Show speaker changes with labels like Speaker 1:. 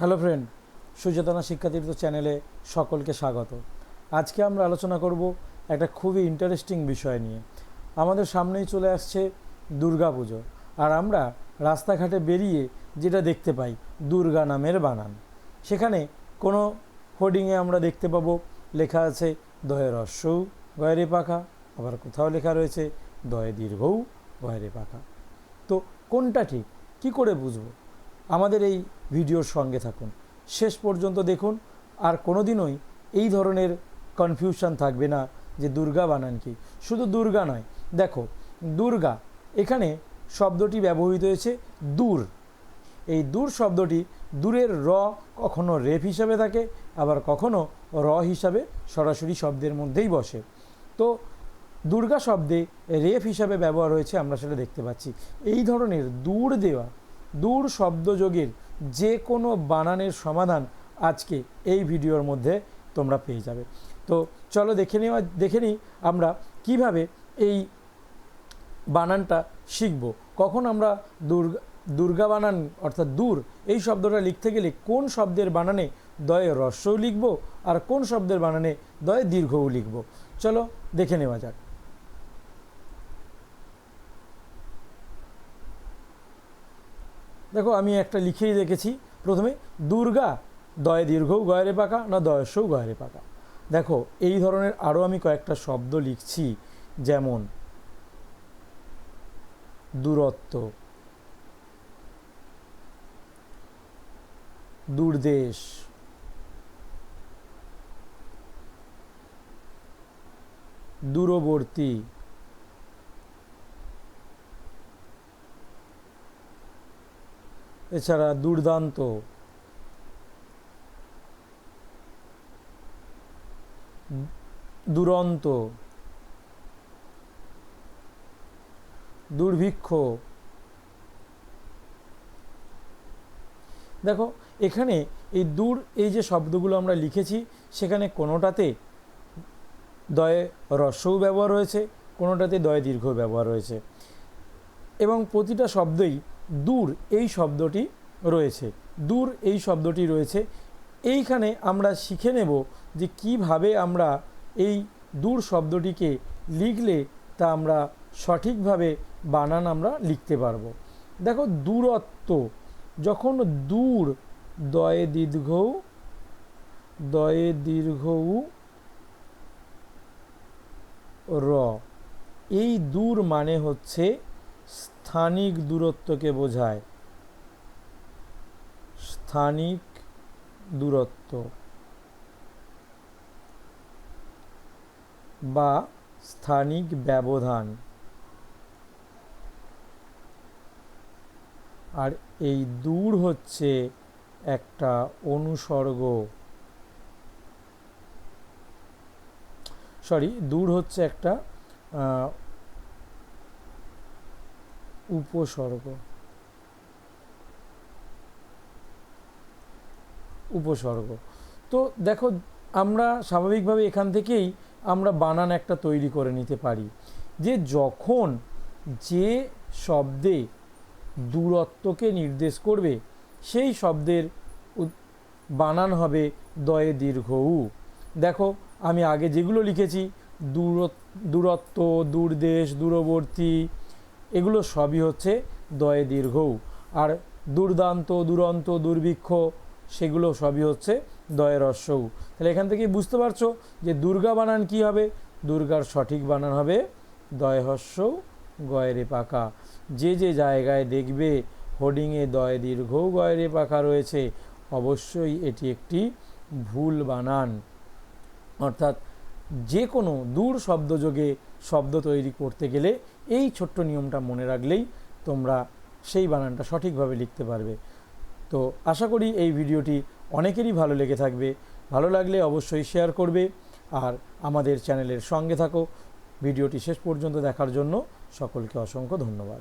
Speaker 1: Hello friend, সুচেতনা শিক্ষাতীর্থ চ্যানেলে সকলকে স্বাগত। আজকে আমরা আলোচনা করব একটা খুবই ইন্টারেস্টিং বিষয় নিয়ে। আমাদের সামনেই চলে আসছে দুর্গাপুজো আর আমরা রাস্তাঘাটে বেরিয়ে যেটা দেখতে পাই, দুর্গা নামের বানান। সেখানে কোনো হোর্ডিংয়ে আমরা দেখতে পাবো, লেখা আছে, দয়ে রস্যৌ, গয়রে পাখা আবার কোথাও লেখা রয়েছে, দয়ে দীর্ঘৌ, গয়রে পাখা তো কোনটা ঠিক, কী করে বুঝব? আমাদের এই ভিডিওর সঙ্গে থাকুন। শেষ পর্যন্ত দেখুন, আর কোনোদিনই এই ধরনের কনফিউশন থাকবে না যে দুর্গা বানান কি। শুধু দুর্গা নয়, দেখো, দুর্গা, এখানে শব্দটি ব্যবহৃত হয়েছে দূর। এই দূর শব্দটি দূরের র কখনো রেফ হিসাবে থাকে, আবার কখনো র হিসাবে সরাসরি শব্দের মধ্যেই বসে। তো দুর্গা শব্দে রেফ হিসাবে ব্যবহার হয়েছে, আমরা সেটা দেখতে পাচ্ছি। এই ধরনের দূর দেওয়া, দূর শব্দযোগের যে কোনো বানানের সমাধান আজকে এই ভিডিওর মধ্যে তোমরা পেয়ে যাবে। তো চলো দেখে নেওয়া, দেখে নিই আমরা কীভাবে এই বানানটা শিখব। কখন আমরা দুর্গা দুর্গা বানান অর্থাৎ দূর এই শব্দটা লিখতে গেলে কোন শব্দের বানানে দয়ে রস্যও লিখব আর কোন শব্দের বানানে দয়ে দীর্ঘও লিখব। চলো দেখে নেওয়া যাক। দেখো, আমি একটা লিখেই রেখেছি। প্রথমে, দুর্গা দয়ে দীর্ঘ গয়রে পাকা, না দয়সৌ গয়রে পাকা। দেখো, এই ধরনের আরও আমি কয়েকটা শব্দ লিখছি, যেমন, দূরত্ব, দূরদেশ, দূরবর্তী এছাড়া দুর্দান্ত। দুরন্ত। দুর্ভিক্ষ। দেখো, এখানে এই দূর, এই যে শব্দগুলো আমরা লিখেছি, সেখানে কোনোটাতে দয়ে রস্যও ব্যবহার হয়েছে কোনোটাতে দয়ে দীর্ঘ ব্যবহার হয়েছে এবং প্রতিটা শব্দই দূর এই শব্দটি রয়েছে, দূর এই শব্দটি রয়েছে। এইখানে আমরা শিখে নেব যে কীভাবে আমরা এই দূর শব্দটিকে লিখলে তা আমরা সঠিকভাবে বানান আমরা লিখতে পারব। দেখো, দূরত্ব, যখন দূর, দয়ে দীর্ঘ দয়ে দীর্ঘ র, এই দূর মানে হচ্ছে স্থানিক দূরত্বকে বোঝায়। স্থানিক দূরত্ব বা স্থানিক ব্যবধান। আর এই দূর হচ্ছে একটা অনুসর্গ। সরি, দূর হচ্ছে একটা উপসর্গ। উপসর্গ। তো দেখো, আমরা স্বাভাবিকভাবে এখান থেকেই আমরা বানান একটা তৈরি করে নিতে পারি, যে যখন যে শব্দে দূরত্বকে নির্দেশ করবে, সেই শব্দের বানান হবে দয়ে দীর্ঘ উ। দেখো, আমি আগে যেগুলো লিখেছি, দূরত, দূরত্ব, দূরদেশ, দূরবর্তী এগুলো সবই হচ্ছে দয়ে দীর্ঘ আর দুর্দান্ত, দুরন্ত, দুর্ভিক্ষ, সেগুলো সবই হচ্ছে দয়ে রস্যৌ তাহলে এখান থেকেই বুঝতে পারছ যে দুর্গা বানান কি হবে? দুর্গার সঠিক বানান হবে দয় হস্যৌ গয়রে পাকা। যে যে জায়গায় দেখবে হোর্ডিংয়ে দয় দীর্ঘ গয়রে পাকা রয়েছে, অবশ্যই এটি একটি ভুল বানান। অর্থাৎ যে কোনো দূর শব্দযোগে শব্দ তৈরি করতে গেলে এই ছোট্ট নিয়মটা মনে রাখলেই তোমরা সেই বানানটা সঠিকভাবে লিখতে পারবে। তো আশা করি এই ভিডিওটি অনেকেরই ভালো লেগে থাকবে। ভালো লাগলে অবশ্যই শেয়ার করবে আর আমাদের চ্যানেলের সঙ্গে থাকো। ভিডিওটি শেষ পর্যন্ত দেখার জন্য সকলকে অসংখ্য ধন্যবাদ।